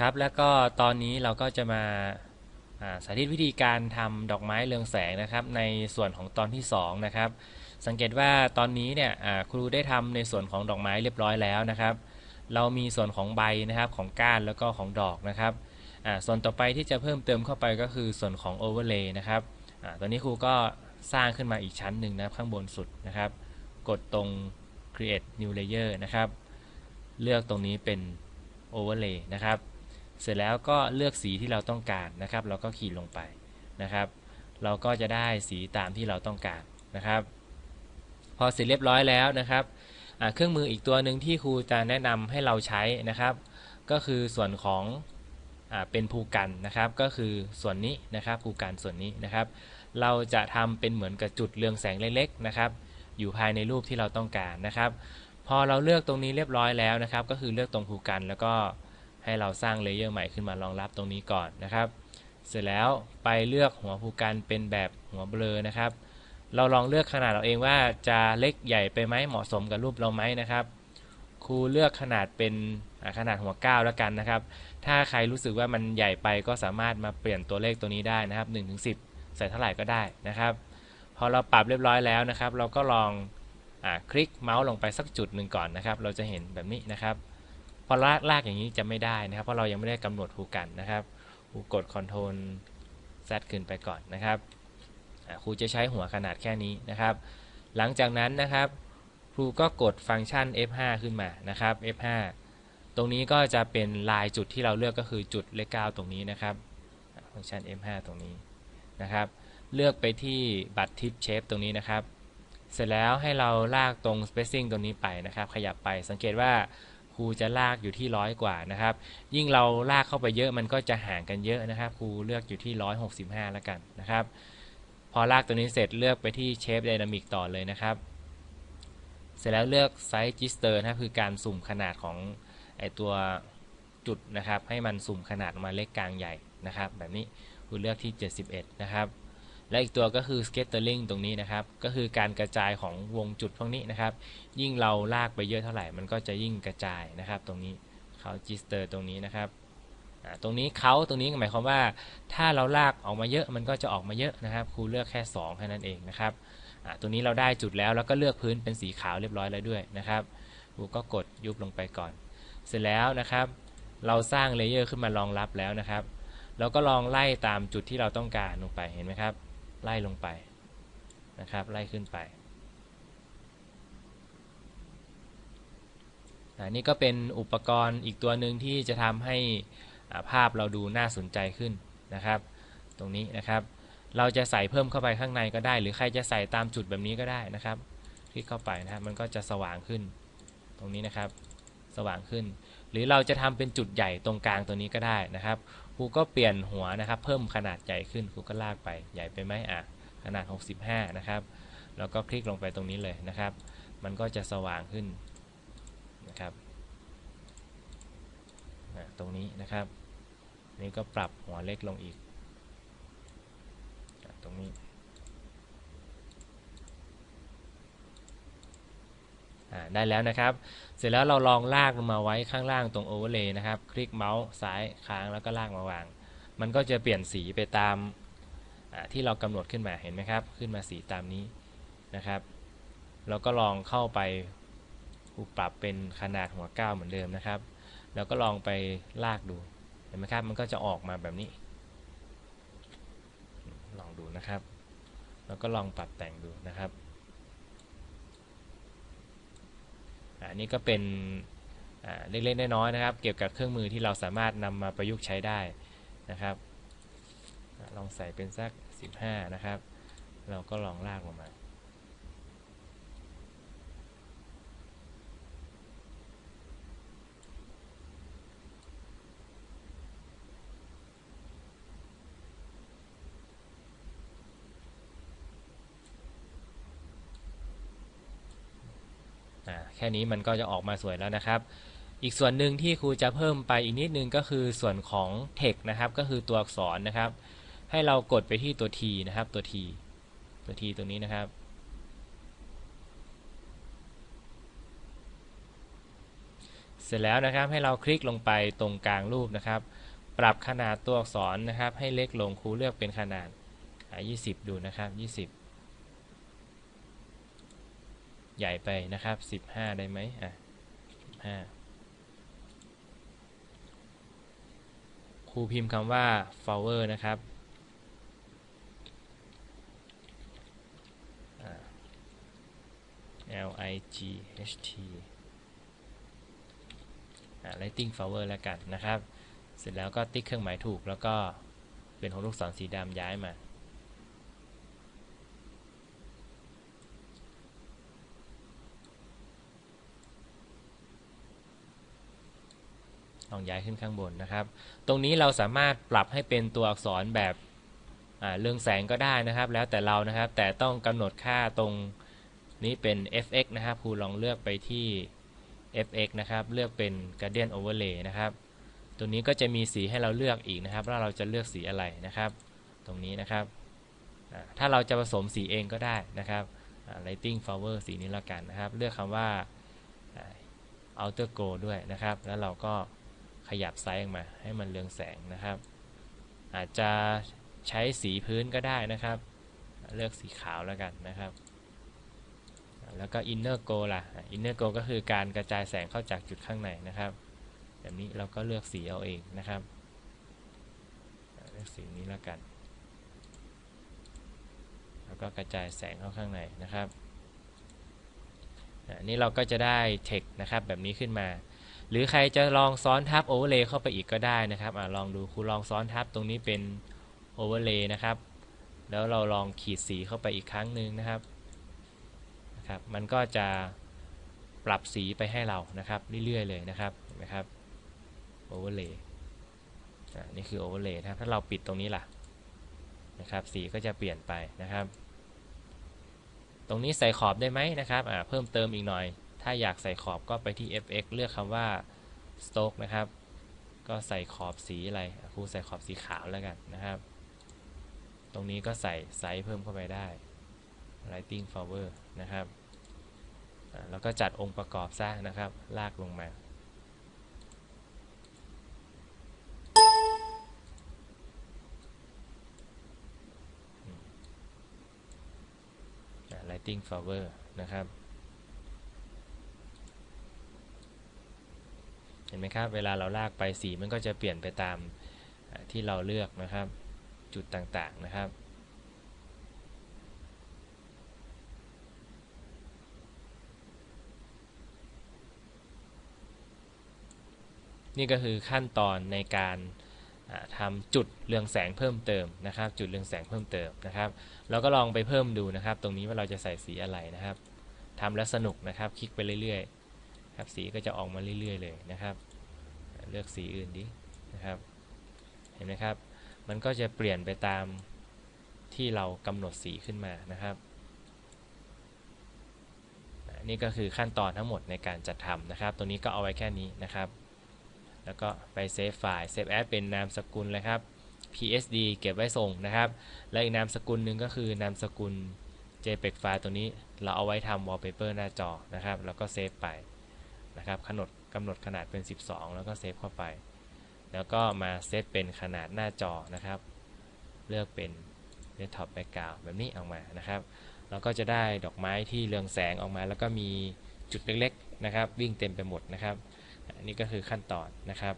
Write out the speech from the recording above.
ครับแล้วก็ตอนนี้เราก็จะมาสาธิตวิธีการทำดอกไม้เรืองแสงนะครับในส่วนของตอนที่2นะครับสังเกตว่าตอนนี้เนี่ยครูได้ทำในส่วนของดอกไม้เรียบร้อยแล้วนะครับ เรามีส่วนของใบนะครับของก้านแล้วก็ของดอกนะครับส่วนต่อไปที่จะเพิ่มเติมเข้าไปก็คือส่วนของโอเวอร์เลย์นะครับอตอนนี้ครูก็สร้างขึ้นมาอีกชั้นหนึ่งนะครับข้างบนสุดนะครับ กดตรง create new layer นะครับ เลือกตรงนี้เป็น overlay นะครับ เสร็จแล้วก็เลือกสีที่เราต้องการนะครับ เราก็ขีดลงไปนะครับ เราก็จะได้สีตามที่เราต้องการนะครับ พอเสร็จเรียบร้อยแล้วนะครับเครื่องมืออีกตัวหนึ่งที่ครูจะแนะนำให้เราใช้นะครับ ก็คือส่วนของอเป็นภูกันนะครับ ก็คือส่วนนี้นะครับภูกันส่วนนี้นะครับ เราจะทำเป็นเหมือนกับจุดเรืองแสงเล็กๆนะครับ อยู่ภายในรูปที่เราต้องการนะครับ พอเราเลือกตรงนี้เรียบร้อยแล้วนะครับ ก็คือเลือกตรงภูกันแล้วก็ ให้เราสร้างเลเยอร์ใหม่ขึ้นมารองรับตรงนี้ก่อนนะครับ เสร็จแล้วไปเลือกหัวภูกันเป็นแบบหัวเบลอนะครับ เราลองเลือกขนาดเราเองว่าจะเล็กใหญ่ไปไหมเหมาะสมกับรูปเราไหมนะครับครูเลือกขนาดเป็นขนาดหัว 9 แล้วกันนะครับ ถ้าใครรู้สึกว่ามันใหญ่ไปก็สามารถมาเปลี่ยนตัวเลขตัวนี้ได้นะครับ1ถึง10ใส่เท่าไหร่ก็ได้นะครับ พอเราปรับเรียบร้อยแล้วนะครับ เราก็ลองอคลิกเมาส์ลงไปสักจุดหนึ่งก่อนนะครับ เราจะเห็นแบบนี้นะครับ พอลากลากอย่างนี้จะไม่ได้นะครับ เพราะเรายังไม่ได้กำหนดภูกันนะครับครูกด Ctrl Z ขึ้นไปก่อนนะครับครูจะใช้หัวขนาดแค่นี้นะครับ หลังจากนั้นนะครับ ครูก็กดฟังก์ชัน F5 ขึ้นมานะครับ F5 ตรงนี้ก็จะเป็นลายจุดที่เราเลือกก็คือจุดเลข9ตรงนี้นะครับฟังก์ชัน F5 ตรงนี้นะครับ เลือกไปที่บัตรทิปเชฟตรงนี้นะครับ เสร็จแล้วให้เราลากตรง spacing ตรงนี้ไปนะครับ ขยับไปสังเกตว่า ครูจะลากอยู่ที่ร้อยกว่านะครับ ยิ่งเราลากเข้าไปเยอะมันก็จะห่างกันเยอะนะครับ ครูเลือกอยู่ที่ 165 แล้วกันนะครับ พอลากตัวนี้เสร็จเลือกไปที่ Shape Dynamic ต่อเลยนะครับ เสร็จแล้วเลือก Size Register นะครับคือการสุ่มขนาดของไอตัวจุดนะครับ ให้มันสุ่มขนาดมาเล็กกลางใหญ่นะครับ แบบนี้ครูเลือกที่ 71 นะครับ และอีกตัวก็คือ scattering ตรงนี้นะครับ ก็คือการกระจายของวงจุดพวกนี้นะครับ ยิ่งเราลากไปเยอะเท่าไหร่ มันก็จะยิ่งกระจายนะครับ ตรงนี้เขา register ตรงนี้นะครับตรงนี้เขาตรงนี้หมายความว่า ถ้าเราลากออกมาเยอะมันก็จะออกมาเยอะนะครับครูเลือกแค่2แค่นั้นเองนะครับตรงนี้เราได้จุดแล้วแล้วก็เลือกพื้นเป็นสีขาวเรียบร้อยแล้วด้วยนะครับครูก็กดยุบลงไปก่อน เสร็จแล้วนะครับ เราสร้างเลเยอร์ขึ้นมารองรับแล้วนะครับเราก็ลองไล่ตามจุดที่เราต้องการลงไปเห็นไหมครับ ไล่ลงไปนะครับไล่ขึ้นไปอันนี้ก็เป็นอุปกรณ์อีกตัวหนึ่งที่จะทำให้ภาพเราดูน่าสนใจขึ้นนะครับ ตรงนี้นะครับ เราจะใส่เพิ่มเข้าไปข้างในก็ได้ หรือใครจะใส่ตามจุดแบบนี้ก็ได้นะครับ คลิกเข้าไปนะครับมันก็จะสว่างขึ้น ตรงนี้นะครับ สว่างขึ้น หรือเราจะทำเป็นจุดใหญ่ตรงกลางตัวนี้ก็ได้นะครับ ครูก็เปลี่ยนหัวนะครับ เพิ่มขนาดใหญ่ขึ้นครูก็ลากไปใหญ่ไปไหมอะขนาด 65 นะครับ แล้วก็คลิกลงไปตรงนี้เลยนะครับ มันก็จะสว่างขึ้นนะครับตรงนี้นะครับ นี่ก็ปรับหัวเล็กลงอีก ตรงนี้ อ่า ได้แล้วนะครับ เสร็จแล้วเราลองลากลงมาไว้ข้างล่างตรง Overlay นะครับ คลิกเมาส์ซ้ายค้างแล้วก็ลากมาวาง มันก็จะเปลี่ยนสีไปตามที่เรากำหนดขึ้นมาเห็นไหมครับ ขึ้นมาสีตามนี้นะครับ เราก็ลองเข้าไปปรับเป็นขนาดหัวก้าวเหมือนเดิมนะครับ แล้วก็ลองไปลากดูเห็นไหมครับ มันก็จะออกมาแบบนี้ ลองดูนะครับ แล้วก็ลองปรับแต่งดูนะครับ อันนี้ก็เป็นเล็กๆน้อยๆนะครับ เกี่ยวกับเครื่องมือที่เราสามารถนำมาประยุกต์ใช้ได้นะครับ ลองใส่เป็นสัก 15 นะครับ เราก็ลองลากลงมา อ่า แค่นี้มันก็จะออกมาสวยแล้วนะครับ อีกส่วนหนึ่งที่ครูจะเพิ่มไปอีกนิดนึงก็คือส่วนของ text นะครับ ก็คือตัวอักษรนะครับ ให้เรากดไปที่ตัว t นะครับ ตัว t ตัว t ตัวนี้นะครับเสร็จแล้วนะครับให้เราคลิกลงไปตรงกลางรูปนะครับ ปรับขนาดตัวอักษรนะครับ ให้เล็กลงครูเลือกเป็นขนาด 20 ดูนะครับ 20 ใหญ่ไปนะครับ 15 ได้ไหมอะ15ครูพิมพ์คำว่า flower นะครับอ่า L I G H T อ่า lighting flower แล้วกันนะครับ เสร็จแล้วก็ติ๊กเครื่องหมายถูกแล้วก็เป็นของลูกศรสีดำย้ายมา ลองย้ายขึ้นข้างบนนะครับ ตรงนี้เราสามารถปรับให้เป็นตัวอักษรแบบเรืองแสงก็ได้นะครับ แล้วแต่เรานะครับ แต่ต้องกำหนดค่าตรงนี้เป็น fx นะครับครูลองเลือกไปที่ fx นะครับ เลือกเป็น gradient overlay นะครับ ตัวนี้ก็จะมีสีให้เราเลือกอีกนะครับว่าเราจะเลือกสีอะไรนะครับ ตรงนี้นะครับ ถ้าเราจะผสมสีเองก็ได้นะครับ lighting flower สีนี้และกันนะครับ เลือกคำว่าอ่า outer glow ด้วยนะครับ แล้วเราก็ ขยับไซส์ออกมาให้มันเรืองแสงนะครับ อาจจะใช้สีพื้นก็ได้นะครับ เลือกสีขาวแล้วกันนะครับ แล้วก็ inner glow ล่ะ inner glow ก็คือการกระจายแสงเข้าจากจุดข้างในนะครับ แบบนี้เราก็เลือกสีเอาเองนะครับ เลือกสีนี้แล้วกัน แล้วก็กระจายแสงเข้าข้างในนะครับนนี้เราก็จะได้ text นะครับ แบบนี้ขึ้นมา หรือใครจะลองซ้อนทับ overlay เลย์เข้าไปอีกก็ได้นะครับอลองดูครูลองซ้อนทับตรงนี้เป็น overlay นะครับ แล้วเราลองขีดสีเข้าไปอีกครั้งหนึ่งนะครับนะครับ มันก็จะปรับสีไปให้เรานะครับเรื่อยๆเลยนะครับเห็นไหมครับ overlay นี่คือ overlay นะครับถ้าเราปิดตรงนี้ล่ะนะครับ สีก็จะเปลี่ยนไปนะครับ ตรงนี้ใส่ขอบได้ไหมนะครับเพิ่มเติมอีกหน่อย ถ้าอยากใส่ขอบก็ไปที่ fx เลือกคำว่า stroke นะครับ ก็ใส่ขอบสีอะไรครูใส่ขอบสีขาวแล้วกันนะครับ ตรงนี้ก็ใส่ไซส์เพิ่มเข้าไปได้ lighting flower นะครับแล้วก็จัดองค์ประกอบซะนะครับ ลากลงมา lighting flower นะครับ เห็นไหมครับ เวลาเราลากไปสีมันก็จะเปลี่ยนไปตามที่เราเลือกนะครับ จุดต่างๆนะครับนี่ก็คือขั้นตอนในการทำจุดเรืองแสงเพิ่มเติมนะครับ จุดเรืองแสงเพิ่มเติมนะครับ เราก็ลองไปเพิ่มดูนะครับ ตรงนี้ว่าเราจะใส่สีอะไรนะครับทำแล้วสนุกนะครับ คลิกไปเรื่อยๆ ครับสีก็จะออกมาเรื่อยๆเลยนะครับ เลือกสีอื่นดินะครับ เห็นไหมครับ มันก็จะเปลี่ยนไปตามที่เรากำหนดสีขึ้นมานะครับนี่ก็คือขั้นตอนทั้งหมดในการจัดทำนะครับ ตัวนี้ก็เอาไว้แค่นี้นะครับ แล้วก็ไปเซฟไฟล์เซฟแอดเป็นนามสกุลเลยครับ PSD เก็บไว้ส่งนะครับ และอีกนามสกุลหนึ่งก็คือนามสกุล JPEG ไฟล์ตัวนี้เราเอาไว้ทำ wallpaper หน้าจอนะครับ แล้วก็เซฟไป นะครับกำหนดกำหนดขนาดเป็น 12 แล้วก็เซฟเข้าไป แล้วก็มาเซตเป็นขนาดหน้าจอนะครับ เลือกเป็น desktop background แบบนี้ออกมานะครับ เราก็จะได้ดอกไม้ที่เรืองแสงออกมา แล้วก็มีจุดเล็กๆนะครับ วิ่งเต็มไปหมดนะครับนี่ก็คือขั้นตอนนะครับ